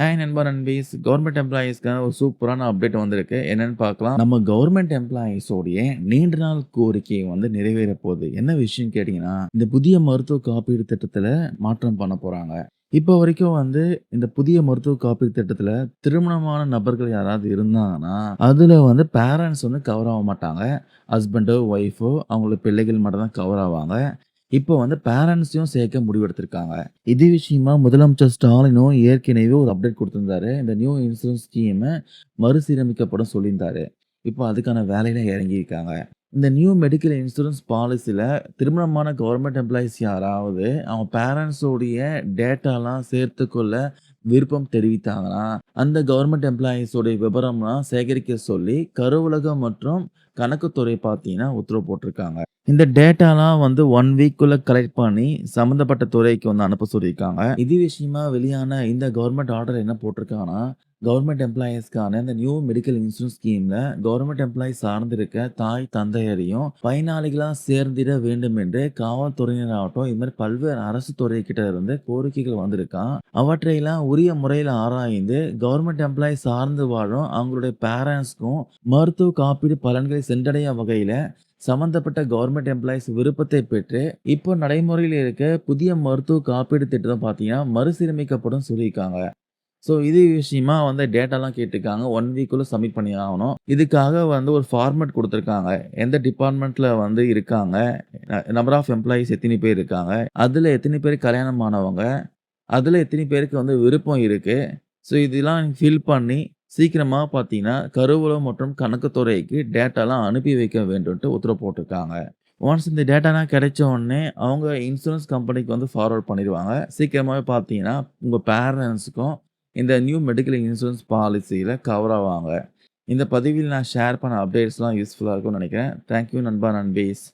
Hi நண்பர் நண்பீஸ். Government எம்ப்ளாயீஸ்க்கான ஒரு சூப்பரான அப்டேட் வந்திருக்கு. என்னன்னு பார்க்கலாம். நம்ம கவர்மெண்ட் எம்ப்ளாயீஸோடைய நீண்ட நாள் கோரிக்கை வந்து நிறைவேற போகுது. என்ன விஷயம் கேட்டிங்கன்னா இந்த புதிய மருத்துவ காப்பீடு திட்டத்தில் மாற்றம் பண்ண போகிறாங்க இப்போ வரைக்கும் வந்து இந்த புதிய மருத்துவ காப்பீடு திட்டத்தில் திருமணமான நபர்கள் யாராவது இருந்தாங்கன்னா அதில் வந்து பேரண்ட்ஸ் வந்து கவர் ஆக மாட்டாங்க. ஹஸ்பண்டோ ஒய்ஃபோ அவங்களோட பிள்ளைகள் மட்டும் தான் கவர் ஆவாங்க. இப்போ வந்து பேரண்ட்ஸையும் சேர்க்க முடிவெடுத்திருக்காங்க இது விஷயமா முதலமைச்சர் ஸ்டாலினும் ஏற்கனவே ஒரு அப்டேட் கொடுத்திருந்தாரு. இந்த நியூ இன்சூரன்ஸ் ஸ்கீமை மறுசீரமைக்கப்படும் சொல்லியிருந்தாரு. இப்போ அதுக்கான வேலையில இறங்கியிருக்காங்க. இந்த நியூ மெடிக்கல் இன்சூரன்ஸ் பாலிசியில் திருமணமான கவர்மெண்ட் எம்ப்ளாயிஸ் யாராவது அவங்க பேரண்ட்ஸோடைய டேட்டாலாம் சேர்த்துக்கொள்ள விருப்பம் தெரிவித்தாங்கன்னா அந்த கவர்மெண்ட் எம்ப்ளாயீஸோடைய விவரம்லாம் சேகரிக்க சொல்லி கருவலகம் மற்றும் கணக்குத்துறை பார்த்தீங்கன்னா உத்தரவு போட்டிருக்காங்க. இந்த டேட்டாலாம் வந்து ஒன் வீக்குள்ள கலெக்ட் பண்ணி சம்மந்தப்பட்ட துறைக்கு வந்து அனுப்ப சொல்லியிருக்காங்க. இது விஷயமா வெளியான இந்த கவர்மெண்ட் ஆர்டர் என்ன போட்டிருக்காங்கன்னா கவர்மெண்ட் எம்ப்ளாயீஸ்க்கான இந்த நியூ மெடிக்கல் இன்சூரன்ஸ் ஸ்கீம்ல கவர்மெண்ட் எம்ப்ளாயி சார்ந்திருக்க தாய் தந்தையரையும் பயனாளிகளாக சேர்ந்திட வேண்டும் என்று காவல்துறையினராகட்டும் இது மாதிரி பல்வேறு அரசு துறை கிட்ட இருந்து கோரிக்கைகள் வந்திருக்கான். அவற்றையெல்லாம் உரிய முறையில் ஆராய்ந்து கவர்மெண்ட் எம்ப்ளாயி சார்ந்து வாழும் அவங்களுடைய பேரண்ட்ஸ்க்கும் மருத்துவ காப்பீடு பலன்களை சென்றடைய வகையில் சம்பந்தப்பட்ட கவர்மெண்ட் எம்ப்ளாயிஸ் விருப்பத்தை பெற்று இப்போ நடைமுறையில் இருக்க புதிய மருத்துவ காப்பீடு திட்டம் பார்த்தீங்கன்னா மறுசீரமைக்கப்படும் சொல்லியிருக்காங்க. ஸோ இது விஷயமா வந்து டேட்டாலாம் கேட்டிருக்காங்க. ஒன் வீக்குள்ளே சப்மிட் பண்ணி ஆகணும். இதுக்காக வந்து ஒரு ஃபார்மேட் கொடுத்துருக்காங்க. எந்த டிபார்ட்மெண்ட்டில் வந்து இருக்காங்க? நம்பர் ஆஃப் எம்ப்ளாயீஸ் எத்தனை பேர் இருக்காங்க? அதில் எத்தனை பேர் கல்யாணம் ஆனவங்க? அதில் எத்தனை பேருக்கு வந்து விருப்பம் இருக்குது ஸோ இதெல்லாம் ஃபில் பண்ணி சீக்கிரமாக பார்த்தீங்கன்னா கருவூலம் மற்றும் கணக்குத்துறைக்கு டேட்டாலாம் அனுப்பி வைக்க வேண்டும்ட்டு உத்தரவு போட்டிருக்காங்க. ஒன்ஸ் இந்த டேட்டாலாம் கிடைச்ச உடனே அவங்க இன்சூரன்ஸ் கம்பெனிக்கு வந்து ஃபார்வர்ட் பண்ணிடுவாங்க. சீக்கிரமாகவே பார்த்தீங்கன்னா உங்கள் பேரண்ட்ஸுக்கும் இந்த நியூ மெடிக்கல் இன்சூரன்ஸ் பாலிசியில் கவர் ஆவாங்க. இந்த பதிவில் நான் ஷேர் பண்ண அப்டேட்ஸ்லாம் யூஸ்ஃபுல்லாக இருக்கும்னு நினைக்கிறேன். தேங்க்யூ நண்பா நண்பீஸ்.